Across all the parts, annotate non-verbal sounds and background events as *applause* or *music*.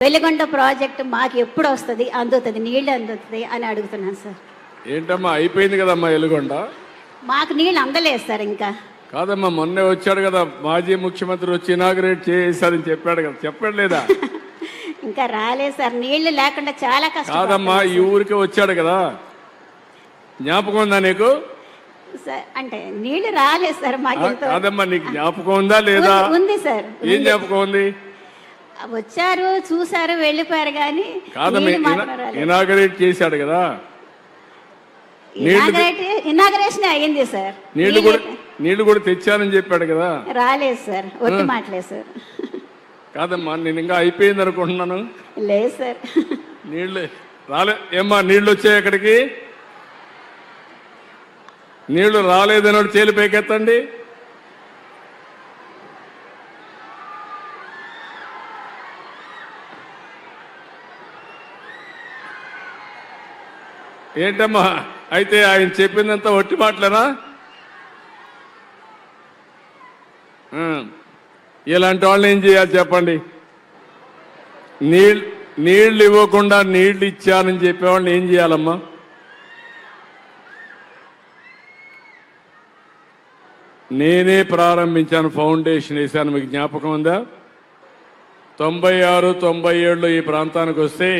Veligonda project మాకు ఎప్పుడు వస్తుంది అందుతుంది నీళ్ళు అందుతుంది అని అడుగుతున్నాను సార్. ఏంటమ్మా అయిపోయింది కదమ్మా ఎలుగొండ మాకు నీళ్ళు అందలేదు సార్ ఇంకా. కాదమ్మా మొన్నే వచ్చాడు కదా మాజీ ముఖ్యమంత్రి వచ్చి ఇనాగ్రేట్ చేశారని చెప్పాడు కదా చెప్పాడు లేదా? *laughs* ఇంకా రాలేదు సార్ నీళ్ళు లేకుండా చాలా కష్టం కాదమ్మా ఈ ఊరికి వచ్చాడు కదా. జ్ఞాపకం ఉందా నీకు? సార్ అంటే నీళ్ళు రాలేదు సార్ మాకు కాదమ్మా నీకు జ్ఞాపకం ఉందా లేదా? ఉంది సార్ ఏం జ్ఞాపకం ఉంది? వచ్చారు చూసారు వెళ్ళిపోయారు కానీ. ఇనాగ్రేట్ చేశాడు కదా? ఇనాగరేషన్ అయ్యింది సార్. నీళ్ళు కూడా నీళ్ళు కూడా తెచ్చానని చెప్పాడు కదా? రాలేదు సార్. ఒట్టి మాటలేదు సార్. కాదమ్మా నేను ఇంకా అయిపోయింది అనుకుంటున్నాను. లేదు సార్. నీళ్ళు రాలే ఏమ్మా నీళ్ళు వచ్చాయి ఎక్కడికి? నీళ్ళు రాలేదన్నాడు చేలు పైకెత్తండి. ఏంటమ్మా? అయితే ఆయన చెప్పిందంతా ఒట్టి మాటలేనా? ఇలాంటి వాళ్ళని ఏం చేయాలి చెప్పండి? నీళ్ళు నీళ్ళు ఇవ్వకుండా నీళ్ళు ఇచ్చానని చెప్పేవాళ్ళని ఏం చేయాలమ్మా? నేనే ప్రారంభించాను ఫౌండేషన్ వేశాను మీకు జ్ఞాపకం ఉందా? తొంభై ఆరు తొంభై ఏడులో ఈ ప్రాంతానికి వస్తే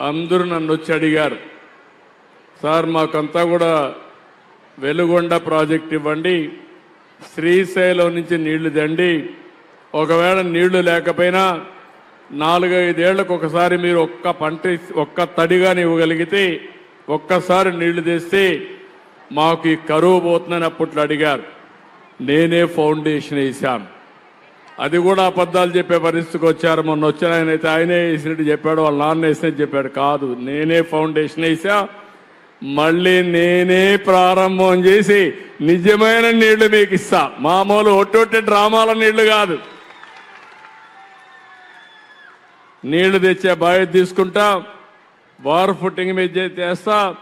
అందరూ నన్ను వచ్చి అడిగారు. సార్ మాకంతా కూడా వెలుగొండ ప్రాజెక్ట్ ఇవ్వండి. శ్రీశైలం నుంచి నీళ్ళు దండి. ఒకవేళ నీళ్ళు లేకపోయినా నాలుగైదేళ్ళకు ఒకసారి మీరు ఒక్క పంట ఒక్క తడిగాని ఇవ్వగలిగితే ఒక్కసారి నీళ్ళు తెస్తే మాకు ఈ కరువు పోతుందని అప్పట్లో అడిగారు. నేనే ఫౌండేషన్ వేశాను. అది కూడా అబద్ధాలు చెప్పే పరిస్థితికి వచ్చారు. మొన్న వచ్చిన ఆయన అయితే ఆయనే వేసినట్టు చెప్పాడు వాళ్ళ నాన్న వేసినట్టు చెప్పాడు. కాదు నేనే ఫౌండేషన్ వేసా మళ్ళీ నేనే ప్రారంభం చేసి నిజమైన నీళ్ళు మీకు ఇస్తా. మామూలు ఒట్టొట్టి డ్రామాల నీళ్ళు కాదు. నీళ్ళు తెచ్చే బాధ్యత తీసుకుంటా వార్ ఫుట్టింగ్ మీద చేస్తా